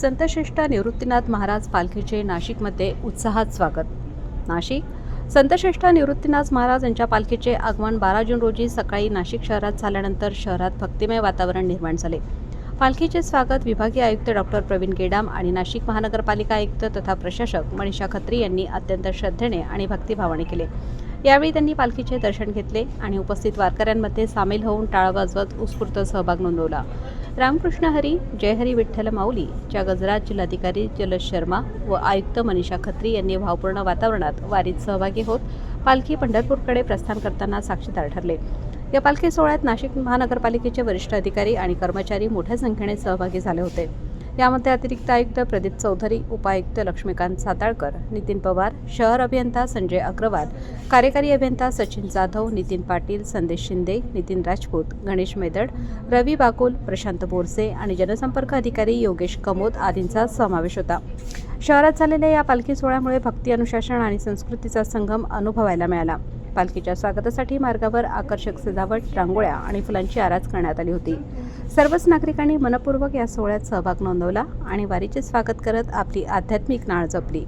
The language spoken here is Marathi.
संतश्रेष्ठ निवृत्तीनाथ महाराज पालखीचे नाशिकमध्ये उत्साहात स्वागत. नाशिक. संतश्रेष्ठ निवृत्तीनाथ महाराज यांच्या पालखीचे आगमन बारा जून रोजी सकाळी नाशिक शहरात झाल्यानंतर शहरात भक्तिमय वातावरण निर्माण झाले. पालखीचे स्वागत विभागीय आयुक्त डॉक्टर प्रवीण गेडाम आणि नाशिक महानगरपालिका आयुक्त तथा प्रशासक मनीषा खत्री यांनी अत्यंत श्रद्धेने आणि भक्तिभावाने केले. यावेळी त्यांनी पालखीचे दर्शन घेतले आणि उपस्थित वारकऱ्यांमध्ये सामील होऊन टाळ वाजवत उत्स्फूर्त सहभाग नोंदवला. रामकृष्ण हरी जयहरी विठ्ठल माऊली च्या गजरात जिल्हाधिकारी जलज शर्मा व आयुक्त मनीषा खत्री यांनी भावपूर्ण वातावरणात वारीत सहभागी होत पालखी पंढरपूरकडे प्रस्थान करताना साक्षीदार ठरले. या पालखी सोहळ्यात नाशिक महानगरपालिकेचे वरिष्ठ अधिकारी आणि कर्मचारी मोठ्या संख्येने सहभागी झाले होते. यामध्ये अतिरिक्त आयुक्त प्रदीप चौधरी उपायुक्त लक्ष्मीकांत साताळकर नितीन पवार शहर अभियंता संजय अग्रवाल कार्यकारी अभियंता सचिन जाधव नितीन पाटील संदेश शिंदे नितीन राजपूत गणेश मेदड रवी बाकुल प्रशांत बोरसे आणि जनसंपर्क अधिकारी योगेश कमोद आदींचा समावेश होता. शहरात झालेल्या या पालखी सोहळ्यामुळे भक्ती अनुशासन आणि संस्कृतीचा संगम अनुभवायला मिळाला. पालखीच्या स्वागतासाठी मार्गावर आकर्षक सजावट रांगोळ्या आणि फुलांची आराज करण्यात आली होती. सर्वच नागरिकांनी मनपूर्वक या सोहळ्यात सहभाग नोंदवला आणि वारीचे स्वागत करत आपली आध्यात्मिक नाळ जपली.